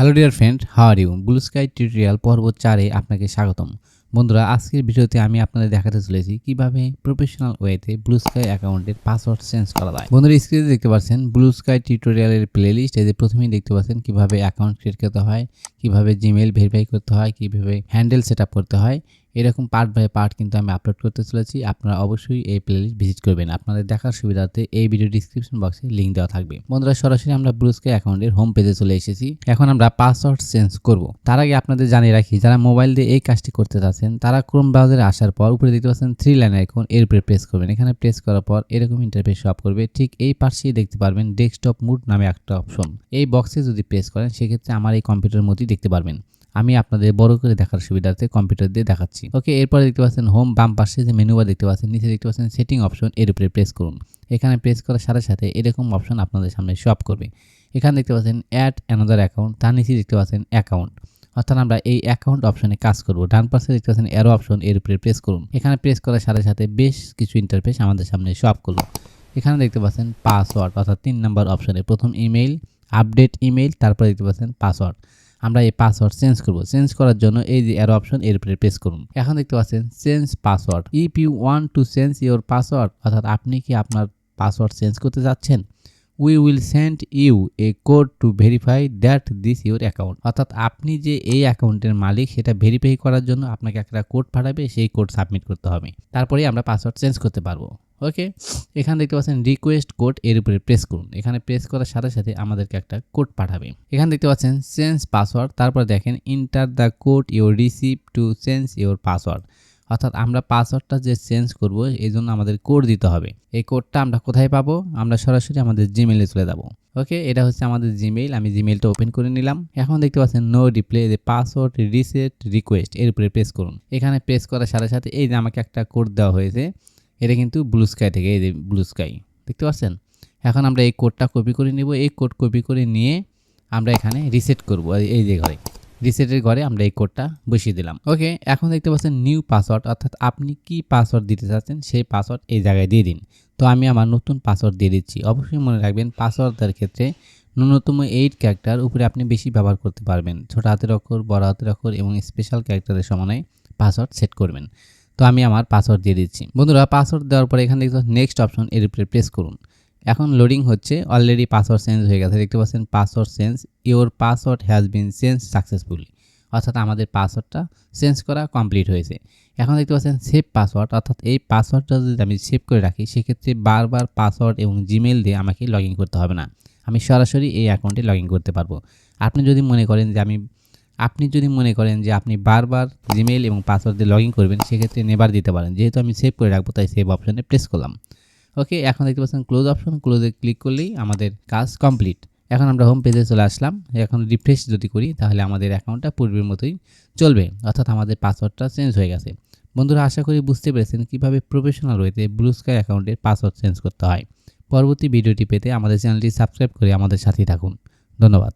Hello dear friend how are you blue sky tutorial পর্ব চারে আপনাকে স্বাগতম। বন্ধুরা, আজকের ভিডিওতে আমি আপনাদের দেখাতে চলেছি কীভাবে প্রফেশনাল ওয়েতে ব্লু স্কাই অ্যাকাউন্টের পাসওয়ার্ড চেঞ্জ করা যায়। বন্ধুরা স্ক্রিনে দেখতে পাচ্ছেন ব্লু স্কাই টিউটোরিয়ালের প্লেলিস্ট এই যে প্রথমেই দেখতে পাচ্ছেন কীভাবে অ্যাকাউন্ট ক্রিয়েট করতে হয়, কীভাবে জিমেল ভেরিফাই করতে হয়, কীভাবে হ্যান্ডেল সেট করতে হয়। এরকম পার্ট বাই পার্ট কিন্তু আমি আপলোড করতে চলেছি। আপনারা অবশ্যই এই প্লেলিস্ট ভিজিট করবেন। আপনাদের দেখার সুবিধার্থে এই ভিডিও ডিসক্রিপশন বক্সে লিঙ্ক দেওয়া থাকবে। বন্ধুরা, সরাসরি আমরা ব্লুস্কাই অ্যাকাউন্টের হোম পেজে চলে এসেছি। এখন আমরা পাসওয়ার্ড চেঞ্জ করব। তার আগে আপনাদের জানিয়ে রাখি, যারা মোবাইল দিয়ে এই কাজটি করতে চাচ্ছেন, তারা ক্রোম ব্রাউজারে আসার পর উপরে দেখতে পাচ্ছেন থ্রি লাইন আইকন এর উপরে প্রেস করবেন। এখানে প্রেস করার পর এরকম ইন্টারফেস শপ করবে। ঠিক এই পাশেই দেখতে পারবেন ডেস্কটপ মুড নামে একটা অপশন এই বক্সে যদি প্রেস করেন, সেক্ষেত্রে আমার এই কম্পিউটারের মধ্যেই দেখতে পারবেন। আমি আপনাদের বড় করে দেখার সুবিধার্থে কম্পিউটার দিয়ে দেখাচ্ছি। ওকে এরপরে দেখতে পাচ্ছেন হোম বাম পাশে যে মেনু বার দেখতে পাচ্ছেন, নিচে দেখতে পাচ্ছেন সেটিং অপশন এর উপরে প্রেস করুন। এখানে প্রেস করার সাথে সাথে এরকম অপশন আপনাদের সামনে শপ করবে। এখানে দেখতে পাচ্ছেন অ্যাড অ্যানাদার অ্যাকাউন্ট তার নিচে দেখতে পাচ্ছেন অ্যাকাউন্ট অর্থাৎ আমরা এই অ্যাকাউন্ট অপশনে কাজ করব। ডান পাশে দেখতে পাচ্ছেন অ্যারো অপশন এর উপরে প্রেস করুন। এখানে প্রেস করার সাথে সাথে বেশ কিছু ইন্টারফেস আমাদের সামনে শপ করল। এখানে দেখতে পাচ্ছেন পাসওয়ার্ড অর্থাৎ তিন নম্বর অপশনে প্রথম ইমেইল আপডেট ইমেইল তারপরে দেখতে পাচ্ছেন পাসওয়ার্ড আমরা এই পাসওয়ার্ড চেঞ্জ করব। চেঞ্জ করার জন্য এই যে অ্যারো অপশন এর উপরে প্রেস করুন। এখন দেখতে পাচ্ছেন change password if you want to change your password অর্থাৎ আপনি কি আপনার পাসওয়ার্ড চেঞ্জ করতে যাচ্ছেন? We will send you a code to verify that this your account অর্থাৎ আপনি যে এই অ্যাকাউন্টের মালিক, সেটা ভেরিফাই করার জন্য আপনাকে একটা কোড পাঠাবে, সেই কোড সাবমিট করতে হবে। তারপরেই আমরা পাসওয়ার্ড চেঞ্জ করতে পারব। ওকে এখানে দেখতে পাচ্ছেন রিকোয়েস্ট কোড এর উপরে প্রেস করুন। এখানে প্রেস করার সাথে সাথে আমাদেরকে একটা কোড পাঠাবে। এখানে দেখতে পাচ্ছেন চেঞ্জ পাসওয়ার্ড তারপর দেখেন enter the code your receive to change your password অর্থাৎ আমরা পাসওয়ার্ডটা যে চেঞ্জ করব, এই জন্য আমাদের কোড দিতে হবে। এই কোডটা আমরা কোথায় পাবো? আমরা সরাসরি আমাদের জিমেলে চলে যাব। ওকে এটা হচ্ছে আমাদের জিমেইল আমি জিমেইলটা ওপেন করে নিলাম। এখন দেখতে পাচ্ছেন no reply password reset request এর উপরে প্রেস করুন। এখানে প্রেস করার সাথে সাথে এই যে আমাকে একটা কোড দেওয়া হয়েছে এটা কিন্তু ব্লু স্কাই থেকে, এই ব্লু স্কাই দেখতে পাচ্ছেন? এখন আমরা এই কোডটা কপি করে নিব। এই কোড কপি করে নিয়ে আমরা এখানে রিসেট করব। এই যে ঘরে রিসেটের ঘরে আমরা এই কোডটা বসিয়ে দিলাম। ওকে এখন দেখতে পাচ্ছেন নিউ পাসওয়ার্ড অর্থাৎ আপনি কি পাসওয়ার্ড দিতে চাচ্ছেন, সেই পাসওয়ার্ড এই জায়গায় দিয়ে দিন। তো আমি আমার নতুন পাসওয়ার্ড দিয়ে দিচ্ছি। অবশ্যই মনে রাখবেন পাসওয়ার্ডের ক্ষেত্রে ন্যূনতম এইট ক্যারেক্টার উপরে আপনি বেশি ব্যবহার করতে পারবেন। ছোট হাতের অক্ষর, বড় হাতের অক্ষর এবং স্পেশাল ক্যারেক্টারের সমানে পাসওয়ার্ড সেট করবেন। তো আমি আমার পাসওয়ার্ড দিয়ে দিচ্ছি। বন্ধুরা পাসওয়ার্ড দেওয়ার পরে এখানে দেখতে নেক্সট অপশন এর উপরে প্রেস করুন। এখন লোডিং হচ্ছে অলরেডি পাসওয়ার্ড চেঞ্জ হয়ে গেছে। দেখতে পাচ্ছেন password change your password has been change successfully অর্থাৎ আমাদের পাসওয়ার্ডটা চেঞ্জ করা কমপ্লিট হয়েছে। এখন দেখতে পাচ্ছেন সেভ পাসওয়ার্ড অর্থাৎ এই পাসওয়ার্ডটা যদি আমি সেভ করে রাখি, সেক্ষেত্রে বারবার পাসওয়ার্ড এবং জিমেল দিয়ে আমাকে লগ করতে হবে না। আমি সরাসরি এই অ্যাকাউন্টে লগ করতে পারব। আপনি যদি মনে করেন যে আমি আপনি যদি মনে করেন যে আপনি বারবার জিমেল এবং পাসওয়ার্ড দিয়ে লগ করবেন, সেক্ষেত্রে নেবার দিতে পারেন। যেহেতু আমি সেভ করে রাখব, তাই সেভ অপশানে প্রেস করলাম। ওকে এখন দেখতে পাচ্ছেন ক্লোজ অপশন ক্লোজে ক্লিক করলেই আমাদের কাজ কমপ্লিট এখন আমরা হোম পেজে চলে আসলাম। এখন রিফ্রেশ যদি করি, তাহলে আমাদের অ্যাকাউন্টটা পূর্বের মতোই চলবে। অর্থাৎ আমাদের পাসওয়ার্ডটা চেঞ্জ হয়ে গেছে। বন্ধুরা, আশা করি বুঝতে পেরেছেন কীভাবে প্রফেশনাল ওয়েতে ব্লু স্কাই অ্যাকাউন্টের পাসওয়ার্ড চেঞ্জ করতে হয়। পরবর্তী ভিডিওটি পেতে আমাদের চ্যানেলটি সাবস্ক্রাইব করে আমাদের সাথেই থাকুন। ধন্যবাদ।